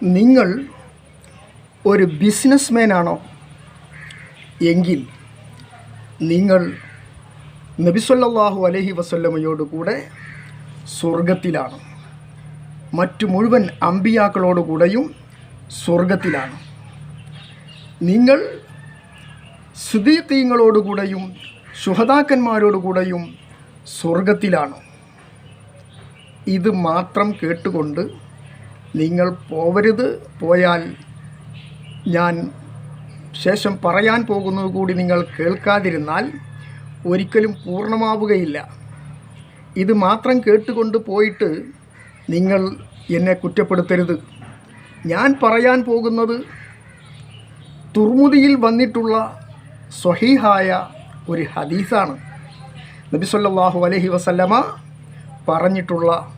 നിങ്ങൾ ഒരു ബിസിനസ്മാൻ ആണോ എങ്കിൽ നിങ്ങൾ നബിസൊല്ലാഹു അലഹി വസല്ലമയോട് കൂടെ സ്വർഗത്തിലാണ് മറ്റു മുഴുവൻ അമ്പിയാക്കളോടുകൂടെയും സ്വർഗത്തിലാണ് നിങ്ങൾ സുദീഖീങ്ങളോടുകൂടെയും ശുഹതാക്കന്മാരോടുകൂടെയും സ്വർഗത്തിലാണ് ഇത് മാത്രം കേട്ടുകൊണ്ട് നിങ്ങൾ പോവരുത്. പോയാൽ ഞാൻ ശേഷം പറയാൻ പോകുന്നത് കൂടി നിങ്ങൾ കേൾക്കാതിരുന്നാൽ ഒരിക്കലും പൂർണമാവുകയില്ല. ഇത് മാത്രം കേട്ടുകൊണ്ട് പോയിട്ട് നിങ്ങൾ എന്നെ കുറ്റപ്പെടുത്തരുത്. ഞാൻ പറയാൻ പോകുന്നത് തുർമുദിയിൽ വന്നിട്ടുള്ള സ്വഹീഹായ ഒരു ഹദീസാണ്. നബി അലഹി അലൈഹി വസല്ലമ പറഞ്ഞിട്ടുള്ള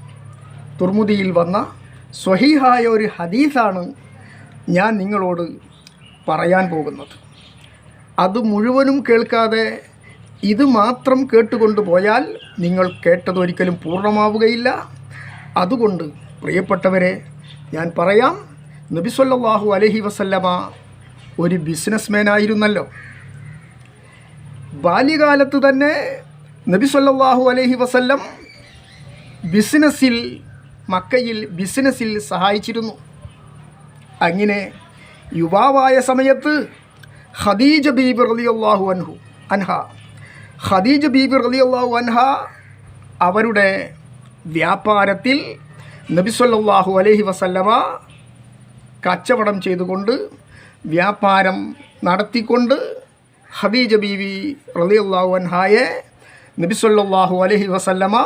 തുർമുദിയിൽ വന്ന സ്വഹീഹായ ഒരു ഹദീസാണ് ഞാൻ നിങ്ങളോട് പറയാൻ പോകുന്നത്. അത് മുഴുവനും കേൾക്കാതെ ഇത് മാത്രം കേട്ടുകൊണ്ട് പോയാൽ നിങ്ങൾ കേട്ടതൊരിക്കലും പൂർണമാവുകയില്ല. അതുകൊണ്ട് പ്രിയപ്പെട്ടവരെ ഞാൻ പറയാം നബി അലഹി വസല്ലമ ഒരു ബിസിനസ്മാൻ ആയിരുന്നല്ലോ ബാല്യകാലത്ത് തന്നെ നബി അലഹി അലൈഹി വസല്ലം ബിസിനസ്സിൽ മക്കയിൽ ബിസിനസ്സിൽ സഹായിച്ചിരുന്നു. അങ്ങനെ യുവാവായ സമയത്ത് ഖദീജ ബീബി റളിയല്ലാഹു അൻഹു അൻഹ. ഖദീജ ബീബി റളിയല്ലാഹു അൻഹ അവരുടെ വ്യാപാരത്തിൽ നബിസ്വല്ലാഹു അലഹി വസല്ലമ കച്ചവടം ചെയ്തുകൊണ്ട് വ്യാപാരം നടത്തിക്കൊണ്ട് ഖദീജ ബീവി റളിയല്ലാഹു അൻഹായെ നബിസ്വല്ലാഹു അലൈഹി വസല്ലമ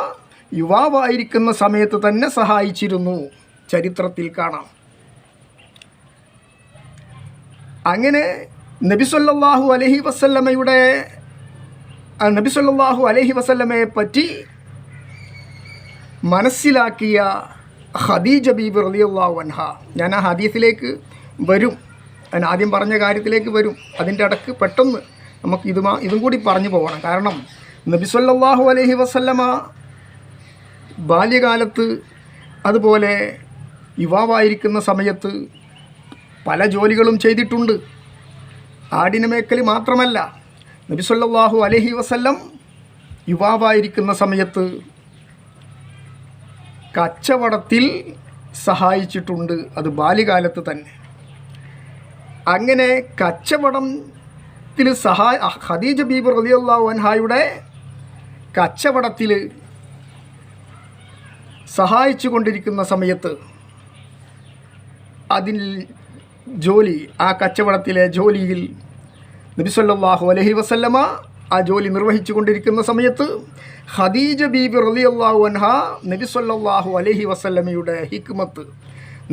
യുവാവായിരിക്കുന്ന സമയത്ത് തന്നെ സഹായിച്ചിരുന്നു. ചരിത്രത്തിൽ കാണാം. അങ്ങനെ നബി അലഹി വസല്ലമ്മയുടെ വസല്ലമയുടെ അലഹി വസല്ലമ്മയെ പറ്റി മനസ്സിലാക്കിയ ഖദീജ ബീബ് റളിയല്ലാഹു അൻഹ. ഞാൻ ആ ഹദീസിലേക്ക് വരും. ഞാൻ ആദ്യം പറഞ്ഞ കാര്യത്തിലേക്ക് വരും. അതിന്റെ ഇടയ്ക്ക് പെട്ടെന്ന് നമുക്ക് ഇതുമാ ഇതും കൂടി പറഞ്ഞു പോകണം. കാരണം നബി അലഹി വസല്ലമ്മ വസല്ലമ ബാല്യകാലത്ത് അതുപോലെ യുവാവായിരിക്കുന്ന സമയത്ത് പല ജോലികളും ചെയ്തിട്ടുണ്ട്. ആടിന മേക്കൽ മാത്രമല്ല നബി അലഹി വസല്ലം യുവാവായിരിക്കുന്ന സമയത്ത് കച്ചവടത്തിൽ സഹായിച്ചിട്ടുണ്ട്. അത് ബാല്യകാലത്ത് തന്നെ. അങ്ങനെ കച്ചവടത്തിൽ സഹായ ഖദീജ ബീബ് റളിയല്ലാഹു അൻഹായുടെ കച്ചവടത്തിൽ സഹായിച്ചു കൊണ്ടിരിക്കുന്ന സമയത്ത് അതിൽ ജോലി ആ കച്ചവടത്തിലെ ജോലിയിൽ നബിസല്ലാഹു അലഹി വസല്ലമ ആ ജോലി നിർവഹിച്ചു കൊണ്ടിരിക്കുന്ന സമയത്ത് ഖദീജ ബീബി റളിയല്ലാഹു അൻഹ നബി സല്ലല്ലാഹു അലൈഹി വസല്ലമയുടെ ഹിക്മത്ത്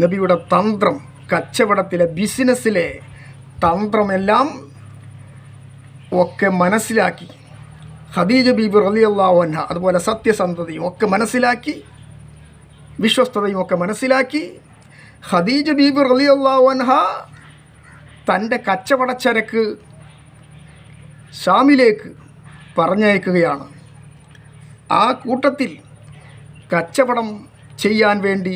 നബിയുടെ തന്ത്രം കച്ചവടത്തിലെ ബിസിനസ്സിലെ തന്ത്രമെല്ലാം ഒക്കെ മനസ്സിലാക്കി. ഖദീജ ബീബി റളിയല്ലാഹു അൻഹ അതുപോലെ സത്യസന്ധതയും ഒക്കെ മനസ്സിലാക്കി. വിശ്വസ്തതയും ഒക്കെ മനസ്സിലാക്കി ഖദീജ ബീബി റലി അൻഹ തന്റെ കച്ചവടച്ചരക്ക് ഷാമിലേക്ക് പറഞ്ഞയക്കുകയാണ്. ആ കൂട്ടത്തിൽ കച്ചവടം ചെയ്യാൻ വേണ്ടി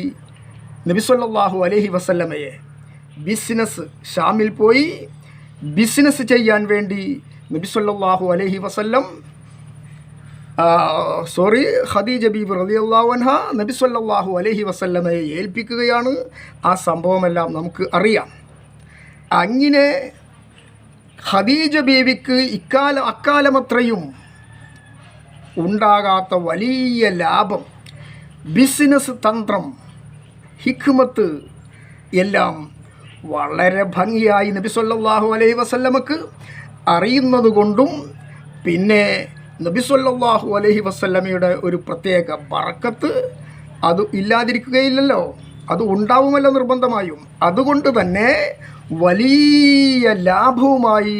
നബിസ്വല്ലാഹു അലഹി വസല്ലമയെ ബിസിനസ് ഷാമിൽ പോയി. ബിസിനസ് ചെയ്യാൻ വേണ്ടി നബിസ്വല്ലാഹു അലഹി വസല്ലം സോറി ഖദീജ ബീബ് റലി അൻഹ നബി സല്ലല്ലാഹു അലൈഹി വസല്ലമയെ ഏൽപ്പിക്കുകയാണ്. ആ സംഭവമെല്ലാം നമുക്ക് അറിയാം. അങ്ങനെ ഖദീജ ബീവിക്ക് ഇക്കാല അക്കാലമത്രയും ഉണ്ടാകാത്ത വലിയ ലാഭം ബിസിനസ് തന്ത്രം ഹിക്മത്ത് എല്ലാം വളരെ ഭംഗിയായി നബി സല്ലല്ലാഹു അലൈഹി വസല്ലമക്ക് അറിയുന്നതുകൊണ്ടും പിന്നെ നബി അലഹി വസല്ലമയുടെ ഒരു പ്രത്യേക ബറക്കത്ത് അത് ഇല്ലാതിരിക്കുകയില്ലല്ലോ. അത് ഉണ്ടാവുമല്ലോ നിർബന്ധമായും. അതുകൊണ്ട് തന്നെ വലിയ ലാഭവുമായി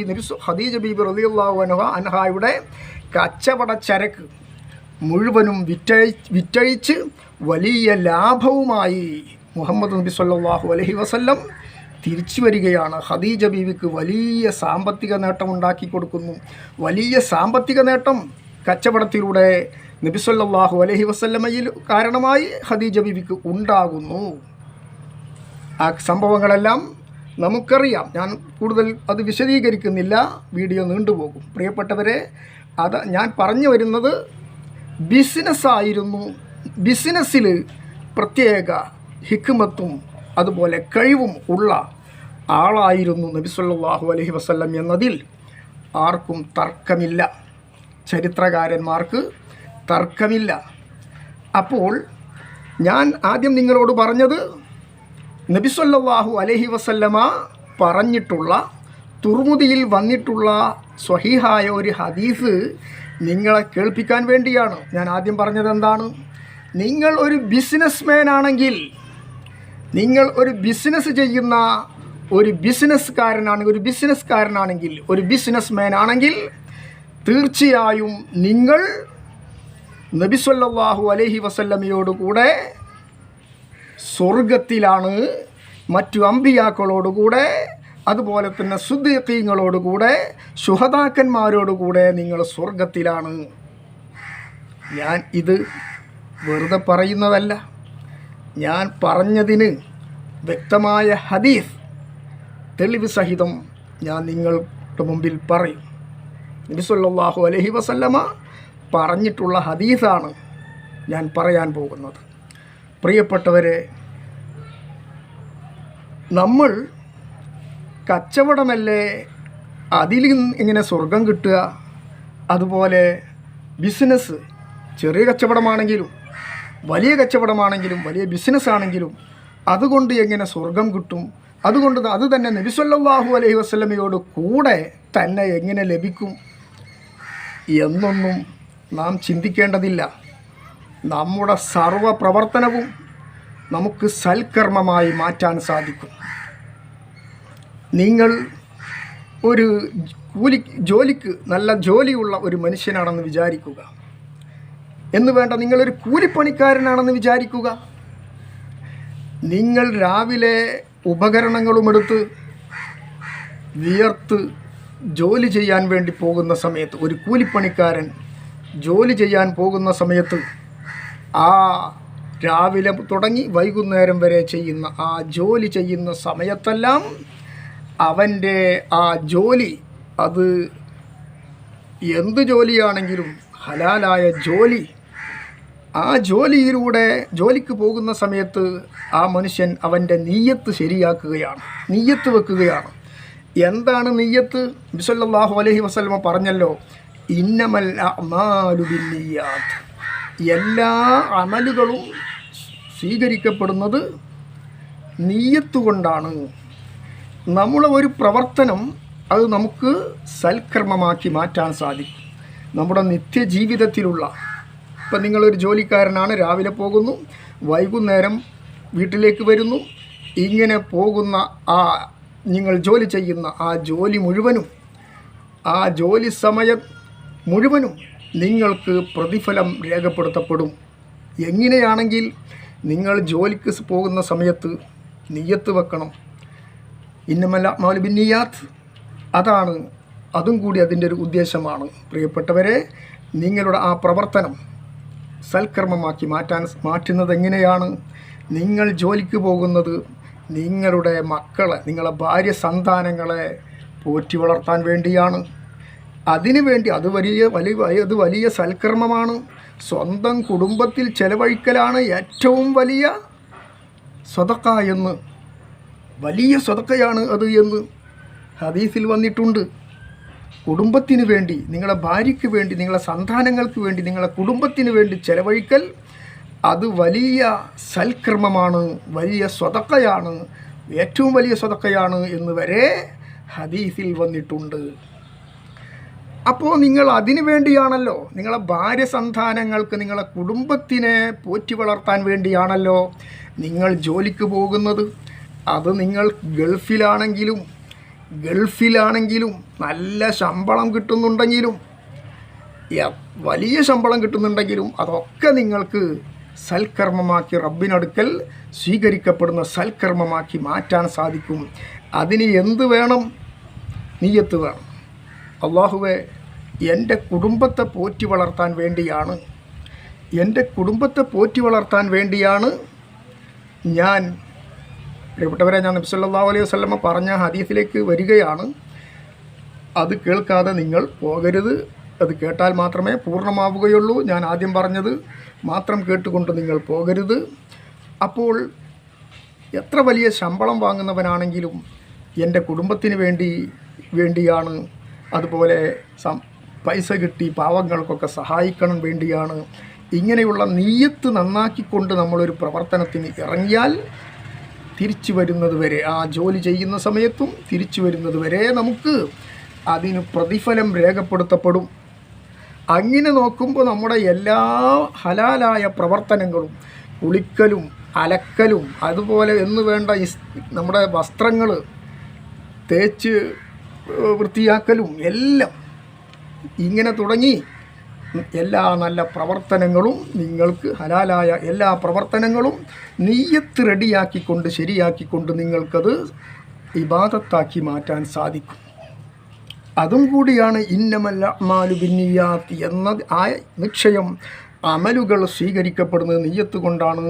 ഹദീജ ബീബി റളിയല്ലാഹു അൻഹ അൻഹായുടെ കച്ചവട ചരക്ക് മുഴുവനും വിറ്റഴി വിറ്റഴിച്ച് വലിയ ലാഭവുമായി മുഹമ്മദ് നബി സല്ലല്ലാഹു അലൈഹി വസല്ലം തിരിച്ചു വരികയാണ്. ഖദീജ ബീവിക്ക് വലിയ സാമ്പത്തിക നേട്ടം ഉണ്ടാക്കി കൊടുക്കുന്നു. വലിയ സാമ്പത്തിക നേട്ടം കച്ചവടത്തിലൂടെ നബി അലഹി വസല്ലമയിൽ കാരണമായി ഖദീജ ബീവിക്ക് ഉണ്ടാകുന്നു. ആ സംഭവങ്ങളെല്ലാം നമുക്കറിയാം. ഞാൻ കൂടുതൽ അത് വിശദീകരിക്കുന്നില്ല. വീഡിയോ നീണ്ടുപോകും. പ്രിയപ്പെട്ടവരെ അത് ഞാൻ പറഞ്ഞു വരുന്നത് ബിസിനസ്സായിരുന്നു. ബിസിനസ്സിൽ പ്രത്യേക ഹിക്കുമത്തും അതുപോലെ കഴിവും ഉള്ള ആളായിരുന്നു നബി അലഹി വസ്ല്ലം എന്നതിൽ ആർക്കും തർക്കമില്ല. ചരിത്രകാരന്മാർക്ക് തർക്കമില്ല. അപ്പോൾ ഞാൻ ആദ്യം നിങ്ങളോട് പറഞ്ഞത് നബി അലഹി വസല്ലമ പറഞ്ഞിട്ടുള്ള തുർമുദിയിൽ വന്നിട്ടുള്ള സ്വഹീഹായ ഒരു ഹദീസ് നിങ്ങളെ കേൾപ്പിക്കാൻ വേണ്ടിയാണ്. ഞാൻ ആദ്യം പറഞ്ഞത് എന്താണ്? നിങ്ങൾ ഒരു ബിസിനസ്മാൻ ആണെങ്കിൽ നിങ്ങൾ ഒരു ബിസിനസ് ചെയ്യുന്ന ഒരു ബിസിനസ്സുകാരനാണെങ്കിൽ ഒരു ബിസിനസ്സുകാരനാണെങ്കിൽ ഒരു ബിസിനസ്മാൻ ആണെങ്കിൽ തീർച്ചയായും നിങ്ങൾ നബിസ്വല്ലാഹു അലഹി അലൈഹി വസല്ലമയോട് കൂടെ സ്വർഗത്തിലാണ് മറ്റു അമ്പിയാക്കളോടുകൂടെ അതുപോലെ തന്നെ സുദ്ദീഖീങ്ങളോടുകൂടെ ശുഹതാക്കന്മാരോടുകൂടെ നിങ്ങൾ സ്വർഗത്തിലാണ് ഞാൻ ഇത് വെറുതെ പറയുന്നതല്ല. ഞാൻ പറഞ്ഞതിന് വ്യക്തമായ ഹദീസ് തെളിവ് സഹിതം ഞാൻ നിങ്ങളുടെ മുമ്പിൽ പറയും. നബിസ്വല്ലാഹു അലഹി വസല്ലമ പറഞ്ഞിട്ടുള്ള ഹദീസാണ് ഞാൻ പറയാൻ പോകുന്നത്. പ്രിയപ്പെട്ടവരെ നമ്മൾ കച്ചവടമല്ലേ അതിൽ ഇങ്ങനെ സ്വർഗം കിട്ടുക? അതുപോലെ ബിസിനസ് ചെറിയ കച്ചവടമാണെങ്കിലും വലിയ കച്ചവടമാണെങ്കിലും വലിയ ബിസിനസ് ആണെങ്കിലും അതുകൊണ്ട് എങ്ങനെ സ്വർഗം കിട്ടും? അതുകൊണ്ട് അത് തന്നെ നബിസ്വല്ലാഹു അലൈഹി വസ്ലമയോട് കൂടെ തന്നെ എങ്ങനെ ലഭിക്കും എന്നൊന്നും നാം ചിന്തിക്കേണ്ടതില്ല. നമ്മുടെ സർവ പ്രവർത്തനവും നമുക്ക് സൽക്കർമ്മമായി മാറ്റാൻ സാധിക്കും. നിങ്ങൾ ഒരു കൂലി ജോലിക്ക് നല്ല ജോലിയുള്ള ഒരു മനുഷ്യനാണെന്ന് വിചാരിക്കുക. എന്ന് വേണ്ട നിങ്ങളൊരു കൂലിപ്പണിക്കാരനാണെന്ന് വിചാരിക്കുക. നിങ്ങൾ രാവിലെ ഉപകരണങ്ങളുമെടുത്ത് വിയർത്ത് ജോലി ചെയ്യാൻ വേണ്ടി പോകുന്ന സമയത്ത് ഒരു കൂലിപ്പണിക്കാരൻ ജോലി ചെയ്യാൻ പോകുന്ന സമയത്ത് ആ രാവിലെ തുടങ്ങി വൈകുന്നേരം വരെ ചെയ്യുന്ന ആ ജോലി ചെയ്യുന്ന സമയത്തെല്ലാം അവന്റെ ആ ജോലി അത് എന്ത് ജോലിയാണെങ്കിലും ഹലാലായ ജോലി ആ ജോലിയിലൂടെ ജോലിക്ക് പോകുന്ന സമയത്ത് ആ മനുഷ്യൻ അവന്റെ നീയത്ത് ശരിയാക്കുകയാണ് നീയത്ത് വെക്കുകയാണ്. എന്താണ് നീയത്ത്? ബിസല്ലാഹു അലഹി വസ്ലമ പറഞ്ഞല്ലോ ഇന്നമൽ അഅ്മാലു ബിന്നിയാത്ത്. എല്ലാ അമലുകളും സ്വീകരിക്കപ്പെടുന്നത് നീയത്ത് കൊണ്ടാണ്. നമ്മളെ ഒരു പ്രവർത്തനം അത് നമുക്ക് സൽക്കർമ്മമാക്കി മാറ്റാൻ സാധിക്കും. നമ്മുടെ നിത്യജീവിതത്തിലുള്ള ഇപ്പം നിങ്ങളൊരു ജോലിക്കാരനാണ് രാവിലെ പോകുന്നു വൈകുന്നേരം വീട്ടിലേക്ക് വരുന്നു. ഇങ്ങനെ പോകുന്ന ആ നിങ്ങൾ ജോലി ചെയ്യുന്ന ആ ജോലി മുഴുവനും ആ ജോലി സമയം മുഴുവനും നിങ്ങൾക്ക് പ്രതിഫലം രേഖപ്പെടുത്തപ്പെടും. എങ്ങനെയാണെങ്കിൽ നിങ്ങൾ ജോലിക്ക് പോകുന്ന സമയത്ത് നിയ്യത്ത് വെക്കണം. ഇന്നമല്ല മൗലബിന്നിയാത്ത് അതാണ് അതും കൂടി അതിന്റെ ഒരു ഉദ്ദേശമാണ്. പ്രിയപ്പെട്ടവരെ നിങ്ങളുടെ ആ പ്രവർത്തനം സൽക്കർമ്മമാക്കി മാറ്റാൻ മാറ്റുന്നത് എങ്ങനെയാണ്? നിങ്ങൾ ജോലിക്ക് പോകുന്നത് നിങ്ങളുടെ മക്കളെ നിങ്ങളെ ഭാര്യ സന്താനങ്ങളെ പോറ്റി വളർത്താൻ വേണ്ടിയാണ്. അതിനു വേണ്ടി അത് വലിയ വലിയ അത് വലിയ സൽക്കർമ്മമാണ്. സ്വന്തം കുടുംബത്തിൽ ചെലവഴിക്കലാണ് ഏറ്റവും വലിയ സ്വതക്ക എന്ന്. വലിയ സ്വതക്കയാണ് അത് എന്ന് ഹദീസിൽ വന്നിട്ടുണ്ട്. കുടുംബത്തിന് വേണ്ടി നിങ്ങളെ ഭാര്യയ്ക്ക് വേണ്ടി നിങ്ങളെ സന്താനങ്ങൾക്ക് വേണ്ടി നിങ്ങളെ കുടുംബത്തിന് വേണ്ടി ചെലവഴിക്കൽ അത് വലിയ സൽക്രമമാണ് വലിയ സ്വതക്കയാണ് ഏറ്റവും വലിയ സ്വതക്കയാണ് എന്ന് വരെ ഹദീസിൽ വന്നിട്ടുണ്ട്. അപ്പോൾ നിങ്ങൾ അതിനു വേണ്ടിയാണല്ലോ നിങ്ങളെ ഭാര്യ സന്താനങ്ങൾക്ക് നിങ്ങളെ കുടുംബത്തിനെ പോറ്റി വളർത്താൻ വേണ്ടിയാണല്ലോ നിങ്ങൾ ജോലിക്ക് പോകുന്നത്. അത് നിങ്ങൾ ഗൾഫിലാണെങ്കിലും ഗൾഫിലാണെങ്കിലും നല്ല ശമ്പളം കിട്ടുന്നുണ്ടെങ്കിലും വലിയ ശമ്പളം കിട്ടുന്നുണ്ടെങ്കിലും അതൊക്കെ നിങ്ങൾക്ക് സൽക്കർമ്മമാക്കി റബ്ബിനടുക്കൽ സ്വീകരിക്കപ്പെടുന്ന സൽക്കർമ്മമാക്കി മാറ്റാൻ സാധിക്കും. അതിന് എന്ത് വേണം? നീയത്ത് വേണം. അള്ളാഹുവെ എന്റെ കുടുംബത്തെ പോറ്റി വളർത്താൻ വേണ്ടിയാണ്. എന്റെ കുടുംബത്തെ പോറ്റി വളർത്താൻ വേണ്ടിയാണ് ഞാൻ പ്രിയപ്പെട്ടവരെ ഞാൻ നബി സല്ലല്ലാഹു അലൈഹി വസ്ലമ പറഞ്ഞ ഹദീസിലേക്ക് വരികയാണ്. അത് കേൾക്കാതെ നിങ്ങൾ പോകരുത്. അത് കേട്ടാൽ മാത്രമേ പൂർണമാവുകയുള്ളൂ. ഞാൻ ആദ്യം പറഞ്ഞത് മാത്രം കേട്ടുകൊണ്ട് നിങ്ങൾ പോകരുത്. അപ്പോൾ എത്ര വലിയ ശമ്പളം വാങ്ങുന്നവനാണെങ്കിലും എന്റെ കുടുംബത്തിന് വേണ്ടി വേണ്ടിയാണ്. അതുപോലെ പൈസ കിട്ടി പാവങ്ങൾക്കൊക്കെ സഹായിക്കണം വേണ്ടിയാണ്. ഇങ്ങനെയുള്ള നീയത്ത് നന്നാക്കിക്കൊണ്ട് നമ്മളൊരു പ്രവർത്തനത്തിന് ഇറങ്ങിയാൽ തിരിച്ചു വരുന്നത് വരെ ആ ജോലി ചെയ്യുന്ന സമയത്തും തിരിച്ചു വരുന്നത് വരെ നമുക്ക് അതിന് പ്രതിഫലം രേഖപ്പെടുത്തപ്പെടും. അങ്ങനെ നോക്കുമ്പോൾ നമ്മുടെ എല്ലാ ഹലാലായ പ്രവർത്തനങ്ങളും കുളിക്കലും അലക്കലും അതുപോലെ എന്ന് വേണ്ട നമ്മുടെ വസ്ത്രങ്ങൾ തേച്ച് വൃത്തിയാക്കലും എല്ലാം ഇങ്ങനെ തുടങ്ങി എല്ലാ നല്ല പ്രവർത്തനങ്ങളും നിങ്ങൾക്ക് ഹലാലായ എല്ലാ പ്രവർത്തനങ്ങളും നെയ്യത്ത് റെഡിയാക്കിക്കൊണ്ട് ശരിയാക്കിക്കൊണ്ട് നിങ്ങൾക്കത് ഇബാദത്താക്കി മാറ്റാൻ സാധിക്കും. അതും കൂടിയാണ് ഇന്നമല്ല അമാലു ബിന്നിയാത്ത് എന്ന ആ നിക്ഷയം അമലുകൾ സ്വീകരിക്കപ്പെടുന്നത് നെയ്യത്ത് കൊണ്ടാണ്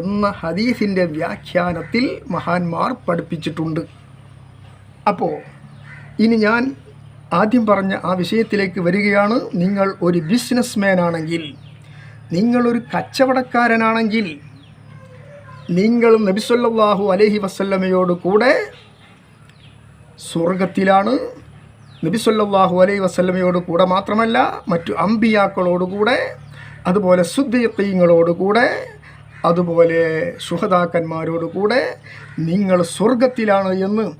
എന്ന ഹദീസിന്റെ വ്യാഖ്യാനത്തിൽ മഹാന്മാർ പഠിപ്പിച്ചിട്ടുണ്ട്. അപ്പോൾ ഇനി ഞാൻ ആദ്യം പറഞ്ഞ ആ വിഷയത്തിലേക്ക് വരികയാണ്. നിങ്ങൾ ഒരു ബിസിനസ്മാൻ ആണെങ്കിൽ നിങ്ങളൊരു കച്ചവടക്കാരനാണെങ്കിൽ നിങ്ങൾ നബിസല്ലാഹു അലഹി വസല്ലമയോട് കൂടെ സ്വർഗത്തിലാണ് നബി സല്ലല്ലാഹു അലൈഹി വസല്ലമയോട് കൂടെ മാത്രമല്ല മറ്റു അമ്പിയാക്കളോടുകൂടെ അതുപോലെ സുദ്ദീഖീങ്ങളോടുകൂടെ അതുപോലെ സുഹതാക്കന്മാരോടുകൂടെ നിങ്ങൾ സ്വർഗത്തിലാണ് എന്ന്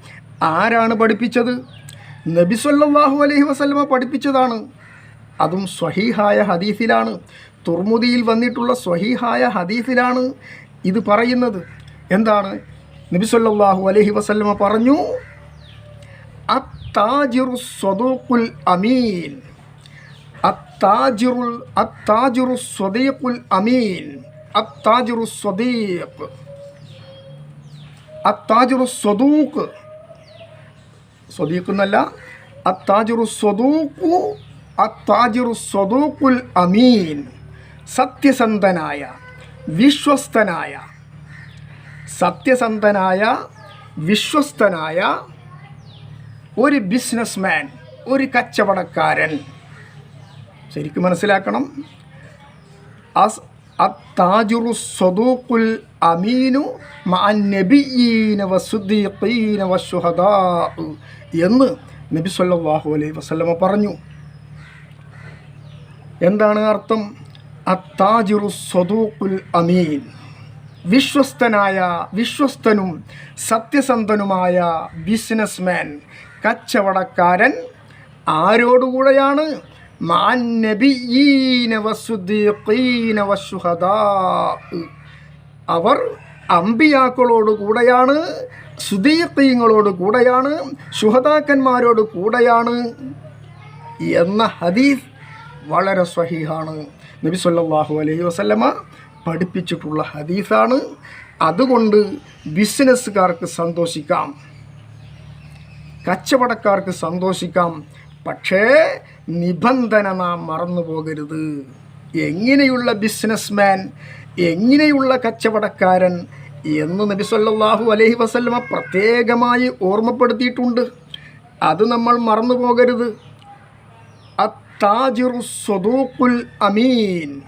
ആരാണ് പഠിപ്പിച്ചത്? നബി സല്ലല്ലാഹു അലൈഹി വസല്ലമ പഠിപ്പിച്ചതാണ്. അതും സ്വഹീഹായ ഹദീസിലാണ്. തുർമുദിയിൽ വന്നിട്ടുള്ള സ്വഹീഹായ ഹദീസിലാണ് ഇത് പറയുന്നത്. എന്താണ്? നബി സല്ലല്ലാഹു അലൈഹി വസല്ലമ പറഞ്ഞു അത്താജിറു സ്വദൂഖുൽ അമീൻ. അത്താജിറുൽ അത്താജിറു സ്വദീഖുൽ അമീൻ. അത്താജിറു സ്വദീഖ്. അത്താജിറു സ്വദൂഖ്. സ്വദീഖ് എന്നല്ല അത്താജിറു സ്വദൂഖു അത്താജിറു സ്വദൂഖുൽ അമീൻ സത്യസന്ധനായ വിശ്വസ്തനായ സത്യസന്ധനായ വിശ്വസ്തനായ ഒരു ബിസിനസ്മാൻ ഒരു കച്ചവടക്കാരൻ. ശരിക്കും മനസ്സിലാക്കണം. അമീനു മഅന്നബിയീന വശുഹദാ എന്ന് നബി സല്ലല്ലാഹു അലൈഹി വസല്ലമ പറഞ്ഞു. എന്താണ് അർത്ഥം? അത്താജിറു സ്വദൂഖുൽ അമീൻ. വിശ്വസ്തനായ വിശ്വസ്തനും സത്യസന്ധനുമായ ബിസിനസ്മാൻ കച്ചവടക്കാരൻ ആരോടുകൂടെയാണ് അവർ അമ്പിയാക്കളോട് കൂടെയാണ് സുദീഖീങ്ങളോട് കൂടെയാണ് ശുഹദാക്കന്മാരോട് കൂടെയാണ് എന്ന ഹദീസ് വളരെ സ്വഹീഹാണ്. നബി സല്ലല്ലാഹു അലൈഹി വസല്ലമ പഠിപ്പിച്ചിട്ടുള്ള ഹദീസാണ്. അതുകൊണ്ട് ബിസിനസ്സുകാർക്ക് സന്തോഷിക്കാം കച്ചവടക്കാർക്ക് സന്തോഷിക്കാം. പക്ഷേ നിബന്ധന നാം മറന്നു പോകരുത് എങ്ങനെയുള്ള ബിസിനസ്മാൻ എങ്ങനെയുള്ള കച്ചവടക്കാരൻ എന്ന് നബി സല്ലല്ലാഹു അലൈഹി വസല്ലമ പ്രത്യേകമായി ഓർമ്മപ്പെടുത്തിയിട്ടുണ്ട്. അത് നമ്മൾ മറന്നു പോകരുത് അത്താജിറു സ്വദൂഖുൽ അമീൻ.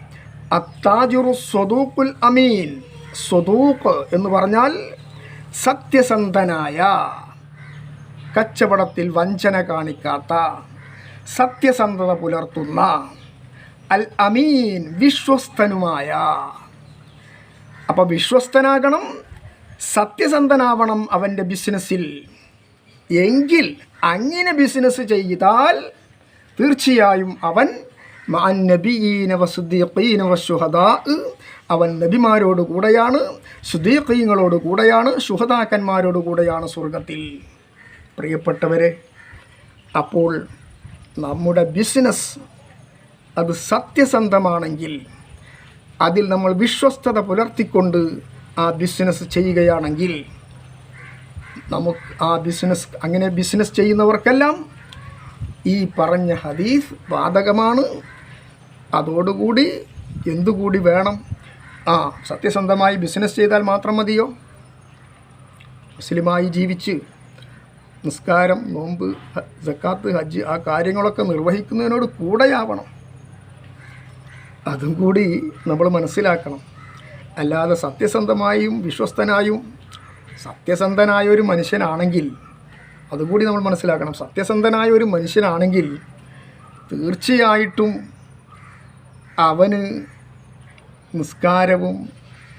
അത്താജിറു സ്വദൂഖുൽ അമീൻ. സ്വദൂഖ് എന്ന് പറഞ്ഞാൽ സത്യസന്ധനായ കച്ചവടത്തിൽ വഞ്ചന കാണിക്കാത്ത സത്യസന്ധത പുലർത്തുന്ന അൽ അമീൻ വിശ്വസ്തനുമായ. അപ്പോൾ വിശ്വസ്തനാകണം സത്യസന്ധനാവണം അവന്റെ ബിസിനസ്സിൽ. എങ്കിൽ അങ്ങനെ ബിസിനസ് ചെയ്താൽ തീർച്ചയായും അവൻ മാൻ നബിയീന വസുദ്ദീഖീന വശുഹദാ അവൻ നബിമാരോട് കൂടെയാണ് സുദീഖീങ്ങളോട് കൂടെയാണ് ശുഹദാക്കന്മാരോട് കൂടെയാണ് സ്വർഗത്തിൽ പ്രിയപ്പെട്ടവരെ അപ്പോൾ നമ്മുടെ ബിസിനസ് അത് സത്യസന്ധമാണെങ്കിൽ അതിൽ നമ്മൾ വിശ്വസ്തത പുലർത്തിക്കൊണ്ട് ആ ബിസിനസ് ചെയ്യുകയാണെങ്കിൽ നമുക്ക് ആ ബിസിനസ് അങ്ങനെ ബിസിനസ് ചെയ്യുന്നവർക്കെല്ലാം ഈ പറഞ്ഞ ഹദീസ് ബാധകമാണ് അതോടുകൂടി എന്തുകൂടി വേണം? ആ സത്യസന്ധമായി ബിസിനസ് ചെയ്താൽ മാത്രം മതിയോ? മുസ്ലിമായി ജീവിച്ച് നിസ്കാരം നോമ്പ് ജക്കാത്ത് ഹജ്ജ് ആ കാര്യങ്ങളൊക്കെ നിർവഹിക്കുന്നതിനോട് കൂടെയാവണം. അതും കൂടി നമ്മൾ മനസ്സിലാക്കണം. അല്ലാതെ സത്യസന്ധമായും വിശ്വസ്തനായും സത്യസന്ധനായ ഒരു മനുഷ്യനാണെങ്കിൽ അതുകൂടി നമ്മൾ മനസ്സിലാക്കണം. സത്യസന്ധനായ ഒരു മനുഷ്യനാണെങ്കിൽ തീർച്ചയായിട്ടും അവന് നിസ്കാരവും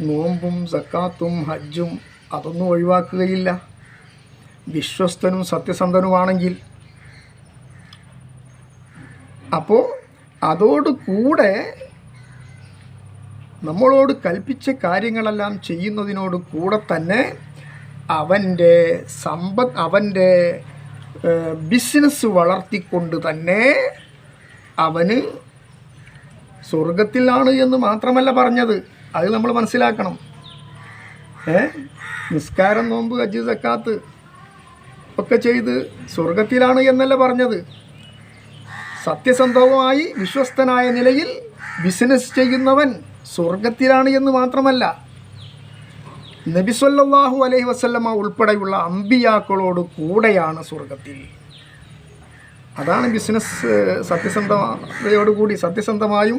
നോമ്പും സക്കാത്തും ഹജ്ജും അതൊന്നും ഒഴിവാക്കുകയില്ല. വിശ്വസ്തനും സത്യസന്ധനുമാണെങ്കിൽ. അപ്പോൾ അതോടുകൂടെ നമ്മളോട് കൽപ്പിച്ച കാര്യങ്ങളെല്ലാം ചെയ്യുന്നതിനോട് കൂടെ തന്നെ അവന്റെ സമ്പത്ത് അവന്റെ ബിസിനസ് വളർത്തിക്കൊണ്ട് തന്നെ അവന് സ്വർഗത്തിലാണ് എന്ന് മാത്രമല്ല പറഞ്ഞത്. അത് നമ്മൾ മനസ്സിലാക്കണം. ഏ? നിസ്കാരം നോമ്പ് ഹജ്ജ് സക്കാത്ത് ഒക്കെ ചെയ്ത് സ്വർഗത്തിലാണ് എന്നല്ല പറഞ്ഞത്? സത്യസന്ധവുമായി വിശ്വസ്തനായ നിലയിൽ ബിസിനസ് ചെയ്യുന്നവൻ സ്വർഗത്തിലാണ് എന്ന് മാത്രമല്ല നബിസ്വല്ലാഹു അലൈഹി വസല്ലമ ഉൾപ്പെടെയുള്ള അമ്പിയാക്കളോട് കൂടെയാണ് സ്വർഗത്തിൽ. അതാണ് ബിസിനസ് സത്യസന്ധതയോടുകൂടി സത്യസന്ധമായും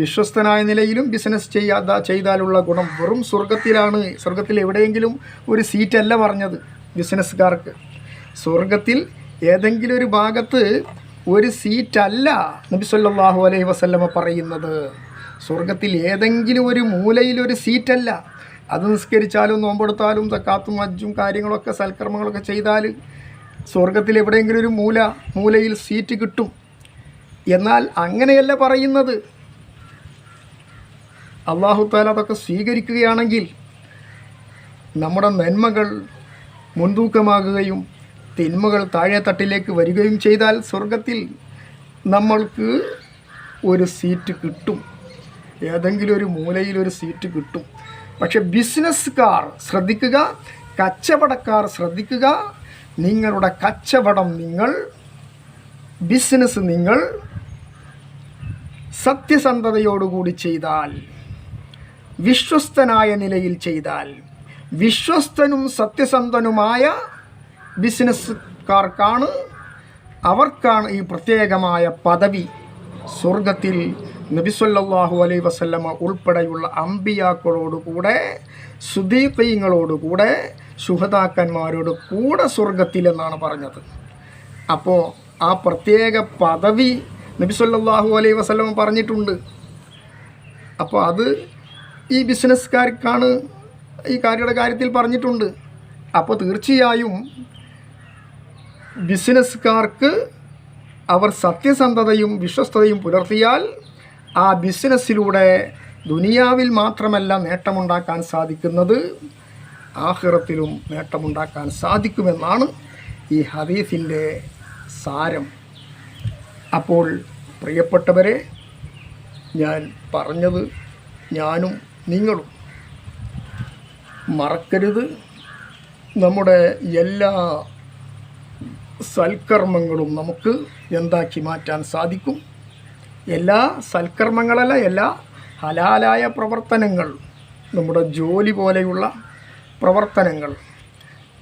വിശ്വസ്തനായ നിലയിലും ബിസിനസ് ചെയ്യാത്ത ചെയ്താലുള്ള ഗുണം വെറും സ്വർഗത്തിലാണ് സ്വർഗത്തിൽ എവിടെയെങ്കിലും ഒരു സീറ്റല്ല പറഞ്ഞത് ബിസിനസ്സുകാർക്ക് സ്വർഗത്തിൽ ഏതെങ്കിലും ഒരു ഭാഗത്ത് ഒരു സീറ്റല്ല നബി സല്ലാഹു അലൈഹി വസല്ലമ പറയുന്നത്. സ്വർഗത്തിൽ ഏതെങ്കിലും ഒരു മൂലയിലൊരു സീറ്റല്ല. അത് നിസ്കരിച്ചാലും നോമ്പെടുത്താലും തക്കാത്തും മജ്ജും കാര്യങ്ങളൊക്കെ സൽക്കർമ്മങ്ങളൊക്കെ ചെയ്താൽ സ്വർഗത്തിൽ എവിടെയെങ്കിലും ഒരു മൂല മൂലയിൽ സീറ്റ് കിട്ടും. എന്നാൽ അങ്ങനെയല്ല പറയുന്നത്. അള്ളാഹു താല അതൊക്കെ സ്വീകരിക്കുകയാണെങ്കിൽ നമ്മുടെ നന്മകൾ മുൻതൂക്കമാകുകയും തിന്മകൾ താഴെ തട്ടിലേക്ക് വരികയും ചെയ്താൽ സ്വർഗത്തിൽ നമ്മൾക്ക് ഒരു സീറ്റ് കിട്ടും. ഏതെങ്കിലും ഒരു മൂലയിൽ ഒരു സീറ്റ് കിട്ടും. പക്ഷെ ബിസിനസ്സുകാർ ശ്രദ്ധിക്കുക കച്ചവടക്കാർ ശ്രദ്ധിക്കുക നിങ്ങളുടെ കച്ചവടം നിങ്ങൾ ബിസിനസ് നിങ്ങൾ സത്യസന്ധതയോടുകൂടി ചെയ്താൽ വിശ്വസ്തനായ നിലയിൽ ചെയ്താൽ വിശ്വസ്തനും സത്യസന്ധനുമായ ബിസിനസ്സുകാർക്കാണ്. അവർക്കാണ് ഈ പ്രത്യേകമായ പദവി. സ്വർഗത്തിൽ നബിസ്വല്ലാഹു അലൈ വസല്ലമ ഉൾപ്പെടെയുള്ള അമ്പിയാക്കളോടുകൂടെ സുദീപയങ്ങളോടുകൂടെ ശുഹതാക്കന്മാരോട് കൂടെ സ്വർഗത്തിലെന്നാണ് പറഞ്ഞത്. അപ്പോൾ ആ പ്രത്യേക പദവി നബിസ്വല്ലാഹു അലൈ വസല്ലമ വസല്ലം പറഞ്ഞിട്ടുണ്ട്. അപ്പോൾ അത് ഈ ബിസിനസ്സുകാർക്കാണ് ഈ കാര്യയുടെ കാര്യത്തിൽ പറഞ്ഞിട്ടുണ്ട്. അപ്പോൾ തീർച്ചയായും ബിസിനസ്സുകാർക്ക് അവർ സത്യസന്ധതയും വിശ്വസ്തതയും പുലർത്തിയാൽ ആ ബിസിനസ്സിലൂടെ ദുനിയാവിൽ മാത്രമല്ല നേട്ടമുണ്ടാക്കാൻ സാധിക്കുന്നത് ആഹ്റത്തിലും നേട്ടമുണ്ടാക്കാൻ സാധിക്കുമെന്നാണ് ഈ ഹദീസിന്റെ സാരം. അപ്പോൾ പ്രിയപ്പെട്ടവരെ ഞാൻ പറഞ്ഞത് ഞാനും നിങ്ങളും മറക്കരുത്. നമ്മുടെ എല്ലാ സൽക്കർമ്മങ്ങളും നമുക്ക് എന്താക്കി മാറ്റാൻ സാധിക്കും? എല്ലാ സൽക്കർമ്മങ്ങളല്ല എല്ലാ ഹലാലായ പ്രവർത്തനങ്ങൾ നമ്മുടെ ജോലി പോലെയുള്ള പ്രവർത്തനങ്ങൾ.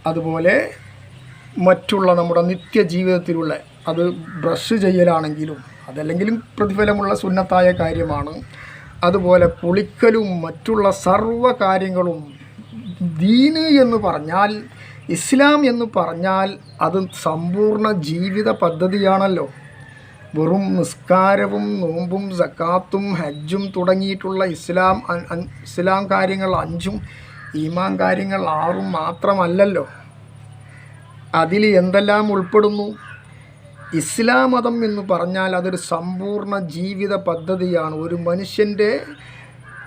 അതുപോലെ മറ്റുള്ള നമ്മുടെ നിത്യജീവിതത്തിലുള്ള അത് ബ്രഷ് ചെയ്യലാണെങ്കിലും അതല്ലെങ്കിലും പ്രതിഫലമുള്ള സുന്നത്തായ കാര്യമാണ്. അതുപോലെ കുളിക്കലും മറ്റുള്ള സർവ കാര്യങ്ങളും ദീന് എന്ന് പറഞ്ഞാൽ ഇസ്ലാം എന്ന് പറഞ്ഞാൽ അത് സമ്പൂർണ ജീവിത പദ്ധതിയാണല്ലോ. വെറും നിസ്കാരവും നോമ്പും സക്കാത്തും ഹജ്ജും തുടങ്ങിയിട്ടുള്ള ഇസ്ലാം ഇസ്ലാം കാര്യങ്ങൾ അഞ്ചും ഈമാൻ കാര്യങ്ങൾ ആറും മാത്രമല്ലല്ലോ. അതിൽ എന്തെല്ലാം ഉൾപ്പെടുന്നു? ഇസ്ലാം മതം എന്ന് പറഞ്ഞാൽ അതൊരു സമ്പൂർണ ജീവിത പദ്ധതിയാണ്. ഒരു മനുഷ്യന്റെ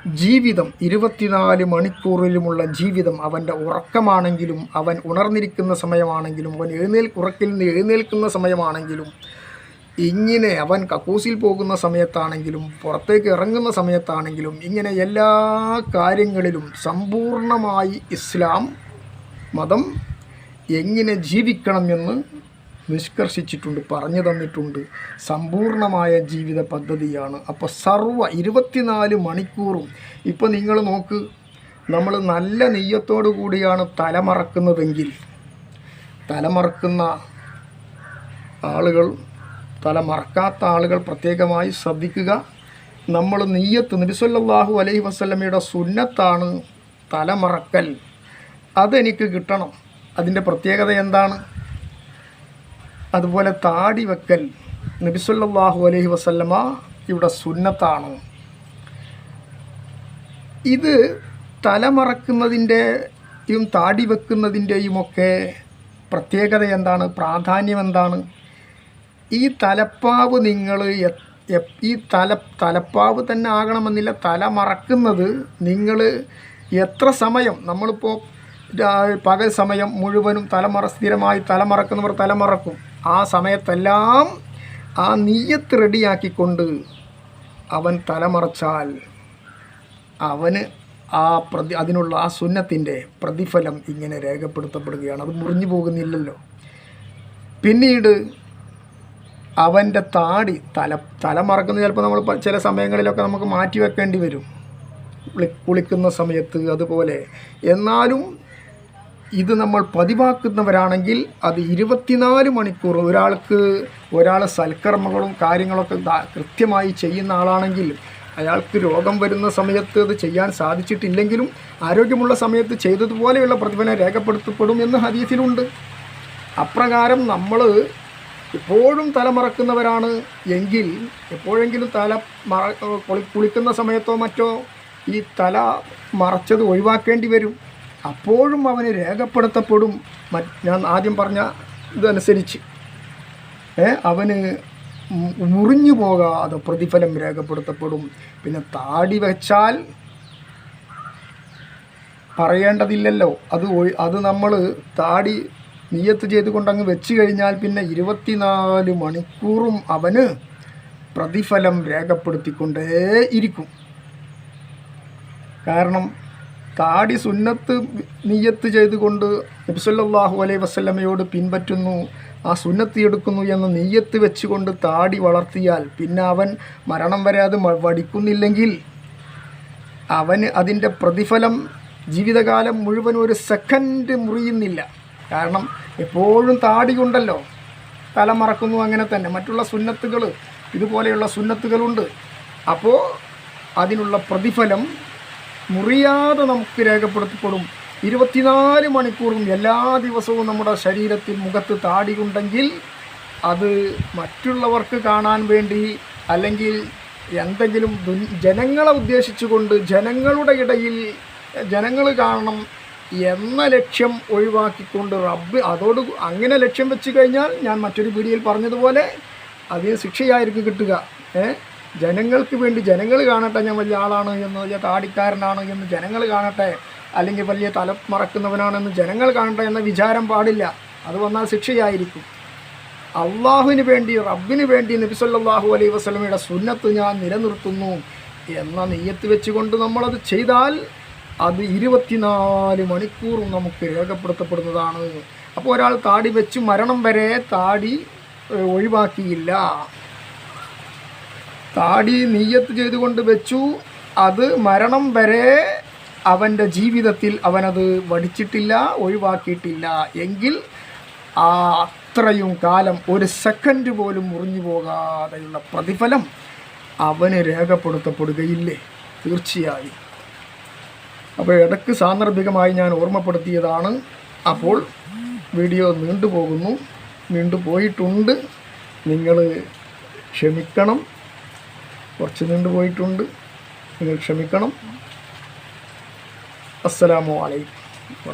ജീവിതം ഇരുപത്തിനാല് മണിക്കൂറിലുമുള്ള ജീവിതം അവന്റെ ഉറക്കമാണെങ്കിലും അവൻ ഉണർന്നിരിക്കുന്ന സമയമാണെങ്കിലും അവൻ എഴുന്നേൽ ഉറക്കിൽ നിന്ന് എഴുന്നേൽക്കുന്ന സമയമാണെങ്കിലും ഇങ്ങനെ അവൻ കക്കൂസിൽ പോകുന്ന സമയത്താണെങ്കിലും പുറത്തേക്ക് ഇറങ്ങുന്ന സമയത്താണെങ്കിലും ഇങ്ങനെ എല്ലാ കാര്യങ്ങളിലും സമ്പൂർണമായി ഇസ്ലാം മതം എങ്ങനെ ജീവിക്കണം എന്ന് നിഷ്കർഷിച്ചിട്ടുണ്ട് പറഞ്ഞു തന്നിട്ടുണ്ട്. സമ്പൂർണമായ ജീവിത പദ്ധതിയാണ്. അപ്പോൾ സർവ ഇരുപത്തിനാല് മണിക്കൂറും ഇപ്പോൾ നിങ്ങൾ നോക്ക് നമ്മൾ നല്ല നെയ്യത്തോടു കൂടിയാണ് തലമറക്കുന്നതെങ്കിൽ തലമറക്കുന്ന ആളുകൾ തലമറക്കാത്ത ആളുകൾ പ്രത്യേകമായി ശ്രദ്ധിക്കുക. നമ്മൾ നെയ്യത്ത് നബിസ്വല്ലാഹു അലൈഹി വസ്ലമയുടെ സുന്നത്താണ് തലമറക്കൽ. അതെനിക്ക് കിട്ടണം. അതിന്റെ പ്രത്യേകത എന്താണ്? അതുപോലെ താടി വെക്കൽ നബിസുല്ലാഹു അലഹി വസല്ലമ ഇവിടെ സുന്നത്താണ്. ഇത് തലമറക്കുന്നതിന്റെയും താടി വെക്കുന്നതിന്റെയും ഒക്കെ പ്രത്യേകത എന്താണ്? പ്രാധാന്യം എന്താണ്? ഈ തലപ്പാവ് നിങ്ങൾ ഈ തല തലപ്പാവ് തന്നെ ആകണമെന്നില്ല തല മറക്കുന്നത് നിങ്ങൾ എത്ര സമയം നമ്മളിപ്പോൾ പകൽ സമയം മുഴുവനും തലമറ സ്ഥിരമായി തലമറക്കുന്നവർ തലമറക്കും. ആ സമയത്തെല്ലാം ആ നീയത്ത് റെഡിയാക്കിക്കൊണ്ട് അവൻ തലമറച്ചാൽ അവന് ആ പ്രതി അതിനുള്ള ആ സുന്നത്തിന്റെ പ്രതിഫലം ഇങ്ങനെ രേഖപ്പെടുത്തപ്പെടുകയാണ്. അത് മുറിഞ്ഞു പോകുന്നില്ലല്ലോ. പിന്നീട് അവന്റെ താടി തല തല മറക്കുന്നത് ചിലപ്പോൾ നമ്മൾ ചില സമയങ്ങളിലൊക്കെ നമുക്ക് മാറ്റി വെക്കേണ്ടി വരും കുളിക്കുന്ന സമയത്ത് അതുപോലെ. എന്നാലും ഇത് നമ്മൾ പതിവാക്കുന്നവരാണെങ്കിൽ അത് ഇരുപത്തിനാല് മണിക്കൂർ ഒരാൾക്ക് ഒരാൾ സൽക്കർമ്മങ്ങളും കാര്യങ്ങളൊക്കെ കൃത്യമായി ചെയ്യുന്ന ആളാണെങ്കിൽ അയാൾക്ക് രോഗം വരുന്ന സമയത്ത് അത് ചെയ്യാൻ സാധിച്ചിട്ടില്ലെങ്കിലും ആരോഗ്യമുള്ള സമയത്ത് ചെയ്തതുപോലെയുള്ള പ്രതിഫലം രേഖപ്പെടുത്തപ്പെടും എന്ന് ഹദീസിലുണ്ട്. അപ്രകാരം നമ്മൾ എപ്പോഴും തലമറക്കുന്നവരാണ് എങ്കിൽ എപ്പോഴെങ്കിലും തല മറ കുളി കുളിക്കുന്ന സമയത്തോ മറ്റോ ഈ തല മറച്ചത് ഒഴിവാക്കേണ്ടി വരും. അപ്പോഴും അവന് രേഖപ്പെടുത്തപ്പെടും. ഞാൻ ആദ്യം പറഞ്ഞ ഇതനുസരിച്ച്. അവന് മുറിഞ്ഞു പോകാതെ പ്രതിഫലം രേഖപ്പെടുത്തപ്പെടും. പിന്നെ താടി വെച്ചാൽ പറയേണ്ടതില്ലല്ലോ. അത് അത് നമ്മൾ താടി നിയത്ത് ചെയ്തുകൊണ്ടങ്ങ് വെച്ച് കഴിഞ്ഞാൽ പിന്നെ ഇരുപത്തിനാല് മണിക്കൂറും അവന് പ്രതിഫലം രേഖപ്പെടുത്തിക്കൊണ്ടേ ഇരിക്കും. കാരണം താടി സുന്നത്ത് നീയത്ത് ചെയ്തുകൊണ്ട് നബ്സല്ലാഹു അലൈഹി വസ്ലമയോട് പിൻപറ്റുന്നു ആ സുന്നത്ത് എടുക്കുന്നു എന്ന് നീയത്ത് വെച്ചുകൊണ്ട് താടി വളർത്തിയാൽ പിന്നെ അവൻ മരണം വരെ അത് വടിക്കുന്നില്ലെങ്കിൽ അവന് അതിന്റെ പ്രതിഫലം ജീവിതകാലം മുഴുവൻ ഒരു സെക്കൻഡ് മുറിയുന്നില്ല. കാരണം എപ്പോഴും താടി ഉണ്ടല്ലോ. തല മറക്കുന്നു അങ്ങനെ തന്നെ. മറ്റുള്ള സുന്നത്തുകൾ ഇതുപോലെയുള്ള സുന്നത്തുകളുണ്ട്. അപ്പോൾ അതിനുള്ള പ്രതിഫലം മുറിയാതെ നമുക്ക് രേഖപ്പെടുത്തപ്പെടും. ഇരുപത്തിനാല് മണിക്കൂറും എല്ലാ ദിവസവും നമ്മുടെ ശരീരത്തിൽ മുഖത്ത് താടിയുണ്ടെങ്കിൽ അത് മറ്റുള്ളവർക്ക് കാണാൻ വേണ്ടി അല്ലെങ്കിൽ എന്തെങ്കിലും ജനങ്ങളെ ഉദ്ദേശിച്ചുകൊണ്ട് ജനങ്ങളുടെ ഇടയിൽ ജനങ്ങൾ കാണണം എന്ന ലക്ഷ്യം ഒഴിവാക്കിക്കൊണ്ട് റബ്ബ് അതോട് അങ്ങനെ ലക്ഷ്യം വെച്ച് കഴിഞ്ഞാൽ ഞാൻ മറ്റൊരു വീഡിയോയിൽ പറഞ്ഞതുപോലെ അതിന് ശിക്ഷയായിരിക്കും കിട്ടുക. ഏ? ജനങ്ങൾക്ക് വേണ്ടി ജനങ്ങൾ കാണട്ടെ ഞാൻ വലിയ ആളാണ് എന്ന് വലിയ താടിക്കാരനാണ് എന്ന് ജനങ്ങൾ കാണട്ടെ അല്ലെങ്കിൽ വലിയ തല മറക്കുന്നവനാണെന്ന് ജനങ്ങൾ കാണട്ടെ എന്ന വിചാരം പാടില്ല. അത് വന്നാൽ ശിക്ഷയായിരിക്കും. അള്ളാഹുവിന് വേണ്ടി റബ്ബിന് വേണ്ടി നബിസല്ലാഹു അലൈഹി വസ്ലമയുടെ സുന്നത്ത് ഞാൻ നിലനിർത്തുന്നു എന്ന നെയ്യത്ത് വെച്ചുകൊണ്ട് നമ്മളത് ചെയ്താൽ അത് ഇരുപത്തിനാല് മണിക്കൂറും നമുക്ക് രേഖപ്പെടുത്തപ്പെടുന്നതാണ്. അപ്പോൾ ഒരാൾ താടി വെച്ച് മരണം വരെ താടി ഒഴിവാക്കിയില്ല. താടി നീയത്ത് ചെയ്തുകൊണ്ട് വെച്ചു. അത് മരണം വരെ അവന്റെ ജീവിതത്തിൽ അവനത് വടിച്ചിട്ടില്ല ഒഴിവാക്കിയിട്ടില്ല. എങ്കിൽ ആ അത്രയും കാലം ഒരു സെക്കൻഡ് പോലും മുറിഞ്ഞു പോകാതെയുള്ള പ്രതിഫലം അവന് രേഖപ്പെടുത്തപ്പെടുകയില്ലേ? തീർച്ചയായും. അപ്പോൾ ഇടയ്ക്ക് സാന്ദർഭികമായി ഞാൻ ഓർമ്മപ്പെടുത്തിയതാണ്. അപ്പോൾ വീഡിയോ നീണ്ടുപോകുന്നു. നീണ്ടുപോയിട്ടുണ്ട്. നിങ്ങൾ ക്ഷമിക്കണം. കുറച്ച് നീണ്ടു പോയിട്ടുണ്ട്. നിങ്ങൾ ക്ഷമിക്കണം. അസ്സലാമു അലൈക്കും